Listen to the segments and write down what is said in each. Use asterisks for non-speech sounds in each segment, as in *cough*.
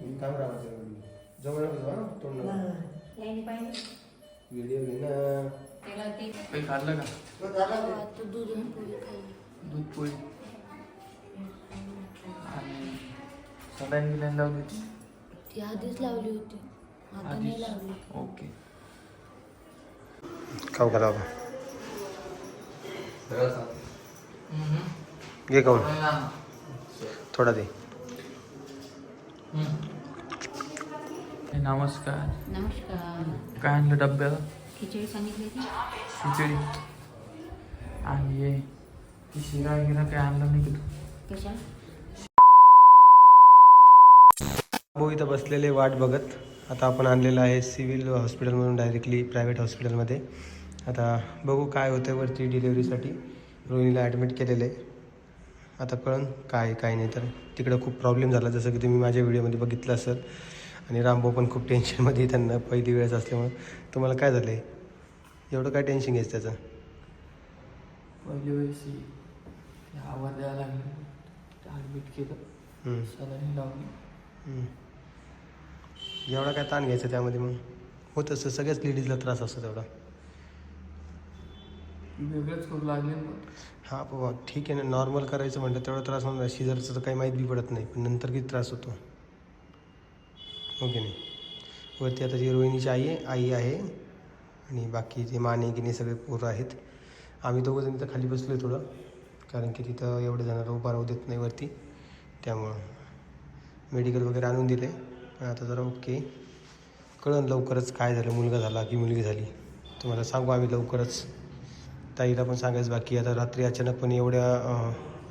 Camera जवळ नको जाऊ, तोंड नको. यायने पाहिजे. व्हिडिओ घे ना त्याला ते काही खाल्लं का? तू दूध आणि पोळी खाल्ली. दूध पोळी. आणि लावली होती? ती आधीच लावली होती. आता नाही आधीच? लावली. ओके. खाऊ करा घे खाऊन. थोडा दे. नमस्कार. नमस्कार. काय आणलं डब्याला? खिचडी सांगितली होती. खिचडी. आणि हे ती शिरा गिरा काय आणलं नाही की तू? कशा? भाऊ इथं बसलेले वाट बघत. आता आपण आणलेलं आहे सिव्हिल हॉस्पिटलमधून डायरेक्टली प्रायव्हेट हॉस्पिटलमध्ये. आता बघू काय होतं वरती डिलेवरीसाठी रोहिणीला ॲडमिट केलेलं आहे. आता कळन काय काय नाही तर. तिकडं खूप प्रॉब्लेम झाला. जसं की तुम्ही माझ्या व्हिडिओमध्ये बघितलं असेल. आणि रामभाऊ पण खूप टेन्शनमध्ये त्यांना पहिली वेळेस असल्यामुळं. तुम्हाला काय झालं आहे एवढं काय टेन्शन घ्यायचं त्याचं? पहिली वेळेस आवाज द्यायला लागले. ॲडमिट केलं. सलाईन लावली. एवढा काय ताण घ्यायचा त्यामध्ये मग? होत असतं सगळ्याच लेडीजला त्रास असतो तेवढा. वेगळंच करू लागले. हा बाबा ठीक आहे ना. नॉर्मल करायचं म्हटलं तेवढा त्रास होणार शिजरचं तर काही माहीत बी पडत नाही. पण नंतर किती त्रास होतो? ओके नाही वरती आता जी रोहिणीची आई आहे आई आहे आणि बाकी जे माने गिने सगळे पोरं आहेत. आम्ही दोघंजण तिथं खाली बसलो आहे थोडं कारण की तिथं एवढे जणांना उभा राहू देत नाही वरती. त्यामुळं मेडिकल वगैरे आणून दिले. पण आता जरा ओके. कळन लवकरच काय झालं मुलगा झाला की मुलगी झाली. तुम्हाला सांगू आम्ही लवकरच. ताईला पण सांगायचं बाकी आता रात्री अचानकपणे एवढ्या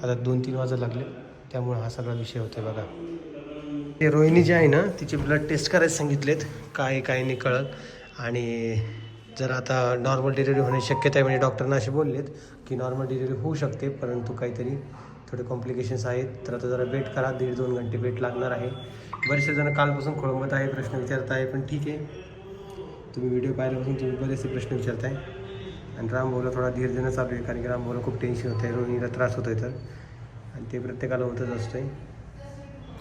आता दोन तीन वाजा लागले. त्यामुळे हा सगळा विषय होतो बघा. ते रोहिणी जी आहे ना तिचे ब्लड टेस्ट करायला सांगितलेत. काय काय नाही कळत. आणि जर आता नॉर्मल डिलिव्हरी होण्याची शक्यता आहे म्हणजे डॉक्टरना असे बोललेत की नॉर्मल डिलिव्हरी होऊ शकते परंतु काहीतरी थोडे कॉम्प्लिकेशन्स आहेत. तर आता जरा वेट करा दीड दोन घंटे वेट लागणार आहे. बरेचसे जण कालपासून खोळंबत आहे प्रश्न विचारत आहे पण ठीक आहे. तुम्ही व्हिडिओ पाहिल्यापासून तुम्ही बरेचसे प्रश्न विचारताय. आणि रामभाऊला थोडा धीर देणं चालू आहे कारण की रामभाऊला खूप टेन्शन होतं आहे रोहिणीला त्रास होतो आहे तर. आणि ते प्रत्येकाला होतच असतंय.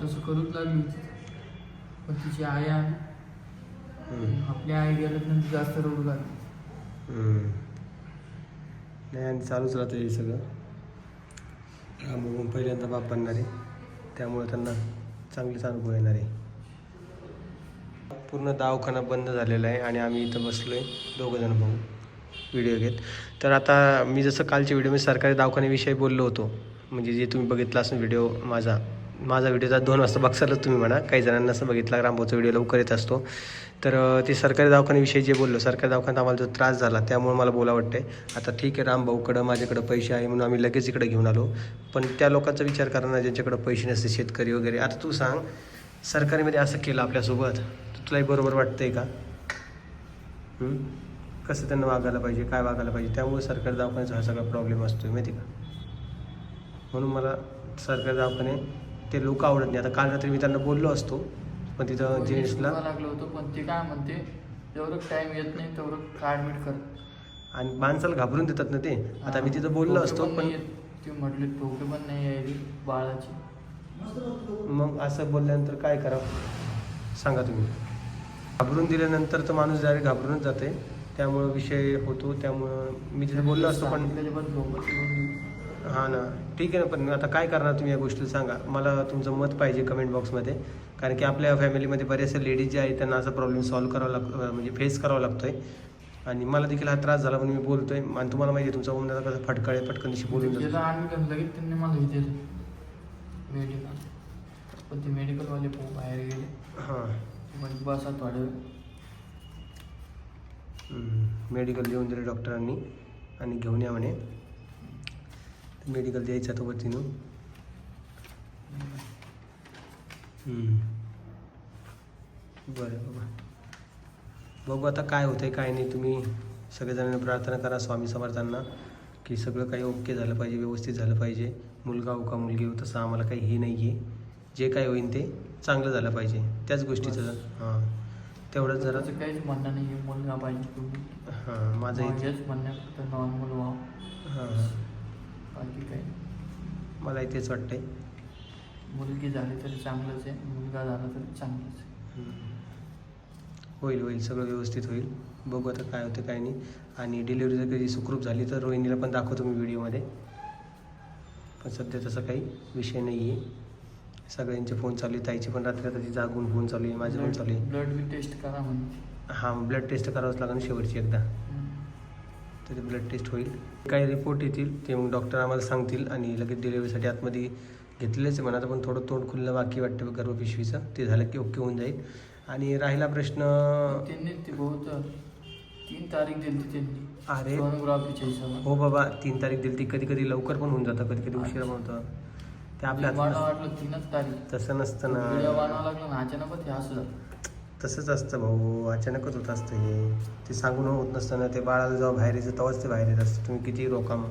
तसं करूच लागली होती. पण तिची आई आहे हम्म. आपली आई गेल्यानंतर जास्त रडू लागली हम्म. नाही आणि चालूच राहतं हे सगळं. रामभाऊ पहिल्यांदा बाप बनणार आहे. त्यामुळे त्यांना चांगलेच अनुभव येणार आहे. पूर्ण दवाखाना बंद झालेला आहे आणि आम्ही इथं बसलो आहे दोघं जण भाऊ व्हिडिओ घेत. तर आता मी जसं कालच्या व्हिडिओमध्ये सरकारी दवाखान्याविषयी बोललो होतो. म्हणजे जे तुम्ही बघितला असेल व्हिडिओ माझा. माझा व्हिडिओ तर दोन वाजता बघसालच तुम्ही म्हणा. काही जणांना असं बघितला रामभाऊचा व्हिडिओ लवकर येत असतो. तर ते सरकारी दवाखान्याविषयी जे बोललो सरकारी दवाखान्यात आम्हाला जो त्रास झाला त्यामुळे मला बोला वाटते आता ठीक आहे रामभाऊकडं माझ्याकडं पैसे आहे म्हणून आम्ही लगेच इकडे घेऊन आलो. पण त्या लोकांचा विचार करणार ज्यांच्याकडं पैसे नसते शेतकरी वगैरे आता तू सांग सरकारीमध्ये असं केलं आपल्यासोबत तर तुलाही बरोबर वाटतंय का? कसं त्यांना वागायला पाहिजे काय वागायला पाहिजे त्यामुळे सरकारी दवाखान्याचा हा सगळा प्रॉब्लेम असतो माहिती का? म्हणून मला सरकारी दवाखाने ते लोक आवडत नाही. आता काल रात्री मी त्यांना बोललो असतो पण तिथं जेंट्सला दुखा लागलं होतं पण ते काय म्हणते जेवढं टाइम येत नाही तेवढं ॲडमिट कर. आणि माणसाला घाबरून देतात ना ते. आता मी तिथं बोललो असतो पण. ते म्हटले ठोके पण नाही यायली बाळाची. मग असं बोलल्यानंतर काय करावं? सांगा तुम्ही. घाबरून दिल्यानंतर तर माणूस डायरेक्ट घाबरूनच जाते. त्यामुळं विषय होतो त्यामुळं मी तिथे बोललो असतो पण हां ना. ठीक आहे ना पण आता काय करणार तुम्ही या गोष्टीला सांगा. मला तुमचं मत पाहिजे कमेंट बॉक्समध्ये कारण की आपल्या फॅमिलीमध्ये बरेचसे लेडीज जे आहेत त्यांना असा प्रॉब्लेम सॉल्व्ह करावा लाग म्हणजे फेस करावा लागतो आहे आणि मला देखील हा त्रास झाला म्हणून मी बोलतो आहे आणि तुम्हाला माहिती आहे तुमचा ओमदादा कसं फटकळ आहे पटकन दिवशी बोलून त्याला जातो आम्ही कसं लगेच त्यांनी मला विचारलं. मेडिकल पण ते मेडिकलवाले पो बाहेर गेले. हां. म्हणजे बसा वेळ. मेडिकल लिहून दिले डॉक्टरांनी आणि घेऊन या म्हणे. मेडिकल द्यायचं तो वतीनं. बरं बाबा बघू आता काय होतंय काय नाही. तुम्ही सगळेजणांनी प्रार्थना करा स्वामी समर्थांना की सगळं काही ओके झालं पाहिजे व्यवस्थित झालं पाहिजे. मुलगा हो का मुलगी हो तसं आम्हाला काही हे नाही आहे जे काय होईल ते चांगलं झालं पाहिजे. त्याच गोष्टीचं हां. तेवढंच जरा काहीच म्हणणं नाही आहे मुलगा पाहिजे तुम्ही. हां माझं म्हणणं नॉर्मल व्हा. हां. बाकी काही मला तेच वाटतंय. मुलगी झाली तरी चांगलंच आहे. मुलगा झाला तरी चांगलंच आहे. होईल होईल. सगळं व्यवस्थित होईल. बघू आता काय होतं काय नाही. आणि डिलिव्हरी जर कधी सुखरूप झाली तर रोहिणीला पण दाखवतो मी व्हिडिओमध्ये. पण सध्या तसा काही विषय नाही आहे सगळ्यांचे फोन चालू आहे ताईचे पण रात्री आता ती जागून फोन चालू आहे. माझे पण चालू आहे. ब्लड बी टेस्ट करा म्हणून. हां ब्लड टेस्ट करावंच लागेल शेवटची एकदा. तर ते ब्लड टेस्ट होईल. काही रिपोर्ट येतील ते मग डॉक्टर आम्हाला सांगतील आणि लगेच डिलिव्हरीसाठी आतमध्ये घेतलेच आहे. म्हणा पण थोडं तोंड खुललं बाकी वाटतं गर्भपिशवीचं ते झालं की ओके होऊन जाईल. आणि राहिला प्रश्न त्यांनी ते बहुत तीन तारीख दिली त्यांनी. अरे. हो बाबा तीन तारीख दिली ती कधी कधी लवकर पण होऊन जातं कधी कधी उशिरा पण होतं. ते आपल्या. वाटलं तीनच तारीख. तसं नसतं ना. लागलं ना अचानक ते असं तसंच असतं भाऊ अचानकच होत असतं हे. ते सांगून होत नसताना ते बाळाला जेव्हा बाहेर येतं तेव्हाच ते बाहेर येत असतं. तुम्ही किती रोका मग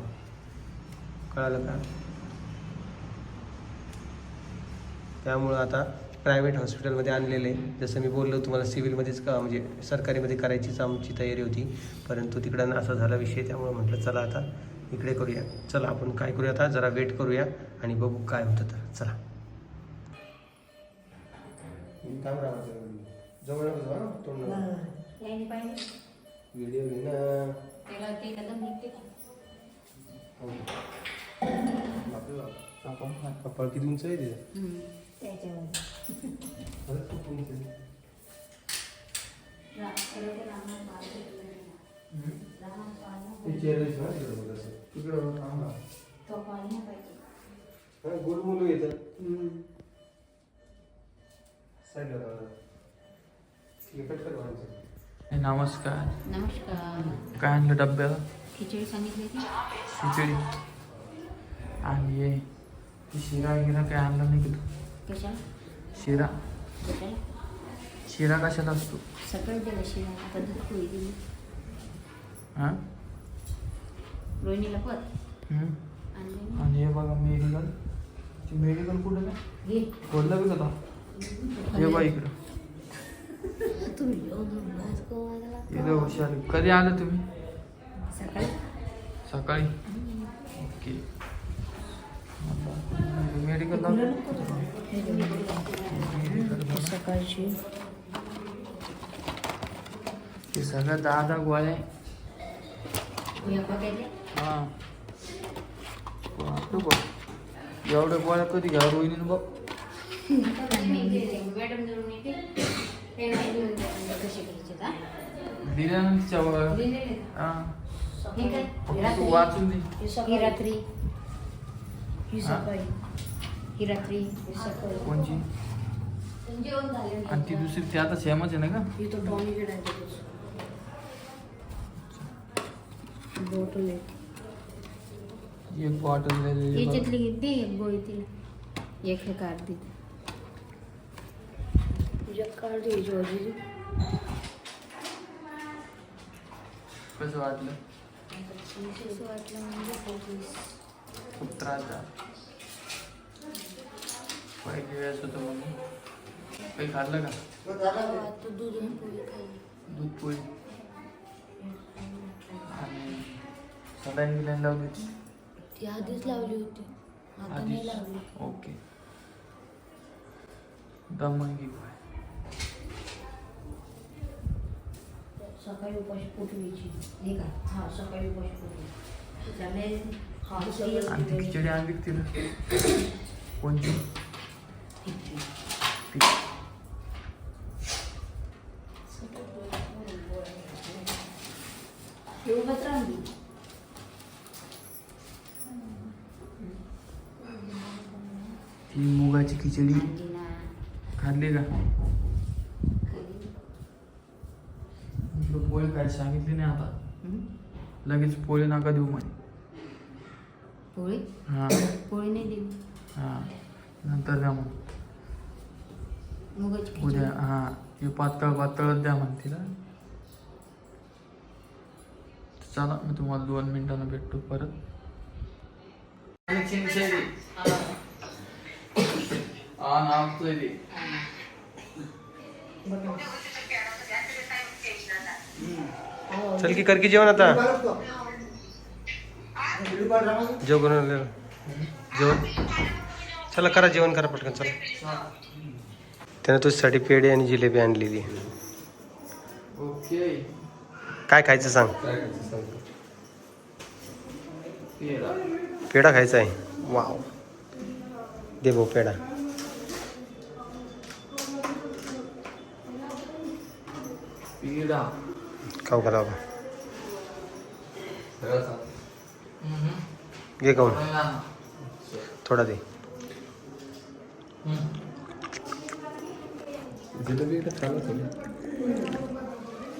कळालं का? त्यामुळं आता प्रायव्हेट हॉस्पिटलमध्ये आणलेले जसं मी बोललो तुम्हाला सिव्हिलमध्येच का म्हणजे सरकारीमध्ये करायचीच आमची तयारी होती. परंतु तिकडं असा झाला विषय त्यामुळं म्हटलं चला आता इकडे करूया. चला आपण काय करूया आता? जरा वेट करूया आणि बघू काय होतं तर. चला. जवळ यायने पाहिजे. व्हिडिओ घे ना त्याला ते कदम निघते का? आपण हा. कपाळ किती उंच आहे ते त्याच्यावर. खरंच खूप उंच आहे. ते चेहऱ्याचं ना तिकडं बघ असं. तिकडं बघ, थांबा. तो पाणी पाहिजे. हा, गोल मुलं येतात. साईडला. ए, नमस्कार. नमस्कार. काय आणलं डब्याला खिचडी सांगितली खिचडी. आणि हे ते शिरा गिरा काय आणलं नाही की तू शिरा. कशाला शिरा कशाला असतो? सकाळी दिला शिरा. आता दूध पोळी दिली हां? रोहिणीला पत हम्म. आणले आणि हे बघा मेडिकल. मेडिकल कुठं काय घे. खोललं बी का हे बघा इकडं. तुम्ही येऊन इथं हुशार. कधी आलं तुम्ही? सकाळी. सकाळी? ओके. मेडिकल सकाळची. ते सगळ्या दहा दहा गोळ्या. हा. बापरे बाप. एवढ्या गोळ्या कधी घ्या रोहिणीनं बघ. हे. हा हे तू वाचून दे. ही रात्री. ही हा? सकाळी. ही रात्री. ही कोणची? आणि ती दुसरी ती आता सेमच आहे ना का ही तो बॉटल आहे. एक बॉटल. याच्यातली दे एक गोळी तिला. एक हे कार्ड दे कार्ड द्यायची वाजली कसं वाटलं? वाटलं म्हणजे. खूप त्रास झाला पहिली वेळेस होतं म्हणून. काही खाल्लं का? दूध आणि पोळी खाल्ली. दूध पोळी. आणि सलाईन बिलाईन लावली होती? ती आधीच लावली होती. आता नाही लावली. ओके. दमंगी गोळ्या सकाळी उपाशी पोट व्हायची. नाही का? हा सकाळी उपाशी पोट व्हायची. त्यामुळे हा सगळं खिचडी आणली तिला *coughs* कोणची ती एवढंच राहिली ती मुगाची खिचडी आणली ना खाल्ली का खाल्ली. तुला पोळी काय सांगितली नाही आता? लगेच पोळी नका देऊ म्हणे. पोळी? हां. पोळी नाही दिली हां. नंतर द्या मग. मुगाची उद्या हां. ते पातळ पातळच द्या म्हण तिला. चला मी तुम्हाला दोन मिनिटानं भेटतो परत. हा नावतोय ते चल की कर की जेवण आता. जेवण जेवण? चला करा जेवण करा पटकन चला. त्यानं तुझ्यासाठी पेढे आणि जिलेबी आणलेली. ओके. काय खायचं सांग? पेढा. पेढा खायचा आहे. वाव. दे भाऊ पेढा. पेढा. खाऊ करा बाबा हम्म. घे खाऊन. पहिला. थोडा दे.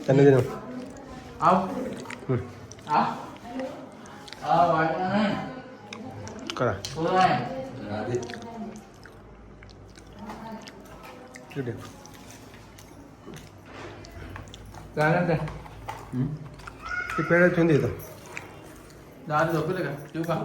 त्यांना दे करा. ठीक आहे. म्हणते ते पेढा ठेवून दे इथं. दादा झोपले का? ठेवू का?